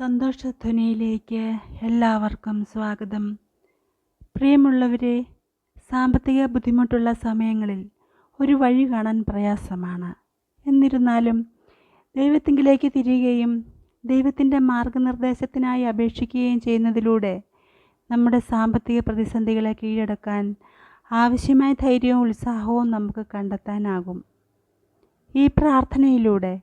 സന്തോഷധ്വനിയിലേക്ക് എല്ലാവർക്കും സ്വാഗതം. പ്രിയമുള്ളവരെ സാമ്പത്തിക ബുദ്ധിമുട്ടുള്ള സമയങ്ങളിൽ ഒരു വഴി കാണാൻ പ്രയാസമാണ്. എന്നിരുന്നാലും ദൈവത്തിങ്കിലേക്ക് തിരിയുകയും ദൈവത്തിന്റെ മാർഗനിർദ്ദേശത്തിനായി അപേക്ഷിക്കുകയും ചെയ്യുന്നതിലൂടെ നമ്മുടെ സാമ്പത്തിക പ്രതിസന്ധികളെ കീഴടക്കാൻ ആവശ്യമായ ധൈര്യവും ഉത്സാഹവും നമുക്ക് കണ്ടെത്താനാകും. ഈ പ്രാർത്ഥനയിലൂടെ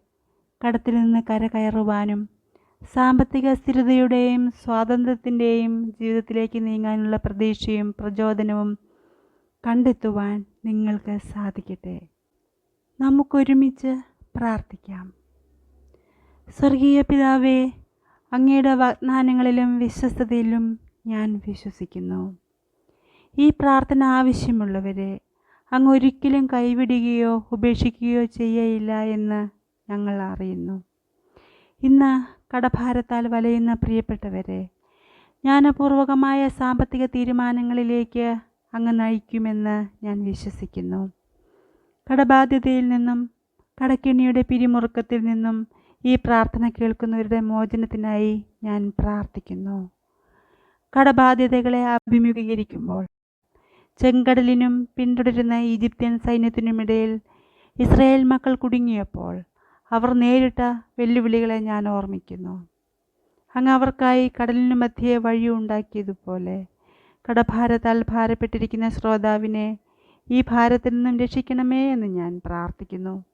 കടത്തിൽ നിന്ന് കരകയറുവാനും സാമ്പത്തിക സ്ഥിരതയുടെയും സ്വാതന്ത്ര്യത്തിന്റെയും ജീവിതത്തിലേക്ക് നീങ്ങാനുള്ള പ്രതീക്ഷയും പ്രചോദനവും കണ്ടെത്തുവാൻ നിങ്ങൾക്ക് സാധിക്കട്ടെ. നമുക്കൊരുമിച്ച് പ്രാർത്ഥിക്കാം. സ്വർഗീയ പിതാവേ അങ്ങയുടെ വാഗ്ദാനങ്ങളിലും വിശ്വസ്തതയിലും ഞാൻ വിശ്വസിക്കുന്നു. ഈ പ്രാർത്ഥന ആവശ്യമുള്ളവരെ അങ്ങ് ഒരിക്കലും കൈവിടുകയോ ഉപേക്ഷിക്കുകയോ ചെയ്യയില്ല എന്ന് ഞങ്ങൾ അറിയുന്നു. ഇന്ന് കടഭാരത്താൽ വലയുന്ന പ്രിയപ്പെട്ടവരെ ജ്ഞാനപൂർവകമായ സാമ്പത്തിക തീരുമാനങ്ങളിലേക്ക് അങ്ങ് നയിക്കുമെന്ന് ഞാൻ വിശ്വസിക്കുന്നു. കടബാധ്യതയിൽ നിന്നും കടക്കിണിയുടെ പിരിമുറുക്കത്തിൽ നിന്നും ഈ പ്രാർത്ഥന കേൾക്കുന്നവരുടെ മോചനത്തിനായി ഞാൻ പ്രാർത്ഥിക്കുന്നു. കടബാധ്യതകളെ അഭിമുഖീകരിക്കുമ്പോൾ ചെങ്കടലിനും പിന്തുടരുന്ന ഈജിപ്ത്യൻ സൈന്യത്തിനുമിടയിൽ ഇസ്രായേൽ മക്കൾ കുടുങ്ങിയപ്പോൾ അവർ നേരിട്ട വെല്ലുവിളികളെ ഞാൻ ഓർമ്മിക്കുന്നു. അങ്ങ് അവർക്കായി കടലിനു മധ്യേ വഴി ഉണ്ടാക്കിയതുപോലെ കടഭാരത്താൽ ഭാരപ്പെട്ടിരിക്കുന്ന ശ്രോതാവിനെ ഈ ഭാരത്തിൽ നിന്നും രക്ഷിക്കണമേ എന്ന് ഞാൻ പ്രാർത്ഥിക്കുന്നു.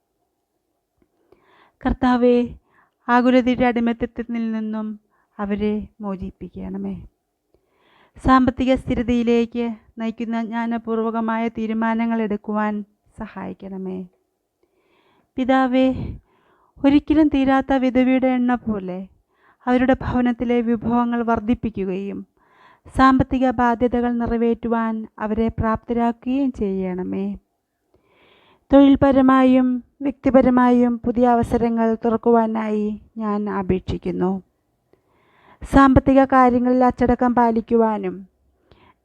കർത്താവെ ആകുലതയുടെ അടിമത്തത്തിൽ നിന്നും അവരെ മോചിപ്പിക്കണമേ. സാമ്പത്തിക സ്ഥിരതയിലേക്ക് നയിക്കുന്ന ജ്ഞാനപൂർവകമായ തീരുമാനങ്ങൾ എടുക്കുവാൻ സഹായിക്കണമേ. പിതാവേ ഒരിക്കലും തീരാത്ത വിധവയുടെ എണ്ണ പോലെ അവരുടെ ഭവനത്തിലെ വിഭവങ്ങൾ വർദ്ധിപ്പിക്കുകയും സാമ്പത്തിക ബാധ്യതകൾ നിറവേറ്റുവാൻ അവരെ പ്രാപ്തരാക്കുകയും ചെയ്യണമേ. തൊഴിൽപരമായും വ്യക്തിപരമായും പുതിയ അവസരങ്ങൾ തുറക്കുവാനായി ഞാൻ അപേക്ഷിക്കുന്നു. സാമ്പത്തിക കാര്യങ്ങളിൽ അച്ചടക്കം പാലിക്കുവാനും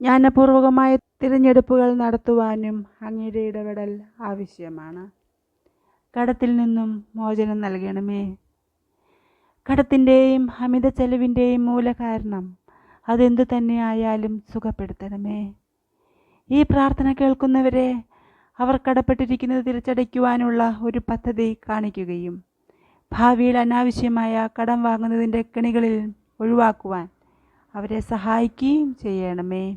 ജ്ഞാനപൂർവകമായ തിരഞ്ഞെടുപ്പുകൾ നടത്തുവാനും അങ്ങയുടെ ഇടപെടൽ ആവശ്യമാണ്. കടത്തിൽ നിന്നും മോചനം നൽകണമേ. കടത്തിന്റെയും അമിത ചെലവിന്റെയും മൂലകാരണം അതെന്തു തന്നെയായാലും സുഖപ്പെടുത്തണമേ. ഈ പ്രാർത്ഥന കേൾക്കുന്നവരെ അവർ കടപ്പെട്ടിരിക്കുന്നത് തിരിച്ചടയ്ക്കുവാനുള്ള ഒരു പദ്ധതി കാണിക്കുകയും ഭാവിയിൽ അനാവശ്യമായ കടം വാങ്ങുന്നതിന്റെ കെണികളിൽ ഒഴിവാക്കുവാൻ അവരെ സഹായിക്കുകയും ചെയ്യണമേ.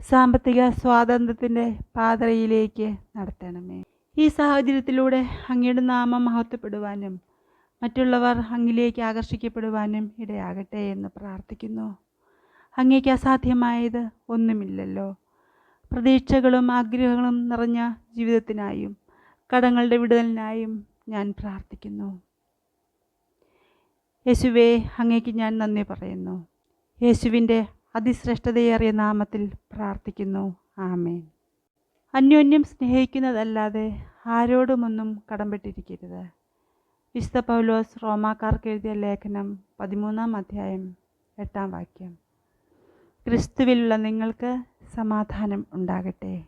സാമ്പത്തിക സ്വാതന്ത്ര്യത്തിന്റെ പാതയിലേക്ക് നടത്തണമേ. ഈ സാഹചര്യത്തിലൂടെ അങ്ങയുടെ നാമം മഹത്വപ്പെടുവാനും മറ്റുള്ളവർ അങ്ങിലേക്ക് ആകർഷിക്കപ്പെടുവാനും ഇടയാകട്ടെ എന്ന് പ്രാർത്ഥിക്കുന്നു. അങ്ങേക്ക് അസാധ്യമായത് ഒന്നുമില്ലല്ലോ. പ്രതീക്ഷകളും ആഗ്രഹങ്ങളും നിറഞ്ഞ ജീവിതത്തിനായും കടങ്ങളുടെ വിടുതലിനായും ഞാൻ പ്രാർത്ഥിക്കുന്നു. യേശുവേ അങ്ങേക്ക് ഞാൻ നന്ദി പറയുന്നു. യേശുവിന്റെ അതിശ്രേഷ്ഠതയേറിയ നാമത്തിൽ പ്രാർത്ഥിക്കുന്നു. ആമേൻ. അന്യോന്യം സ്നേഹിക്കുന്നതല്ലാതെ ആരോടുമൊന്നും കടംപെട്ടിരിക്കരുത് വിശുദ്ധ പൗലോസ് റോമാക്കാർക്ക് എഴുതിയ ലേഖനം പതിമൂന്നാം അധ്യായം എട്ടാം വാക്യം. ക്രിസ്തുവിലുള്ള നിങ്ങൾക്ക് സമാധാനം ഉണ്ടാകട്ടെ.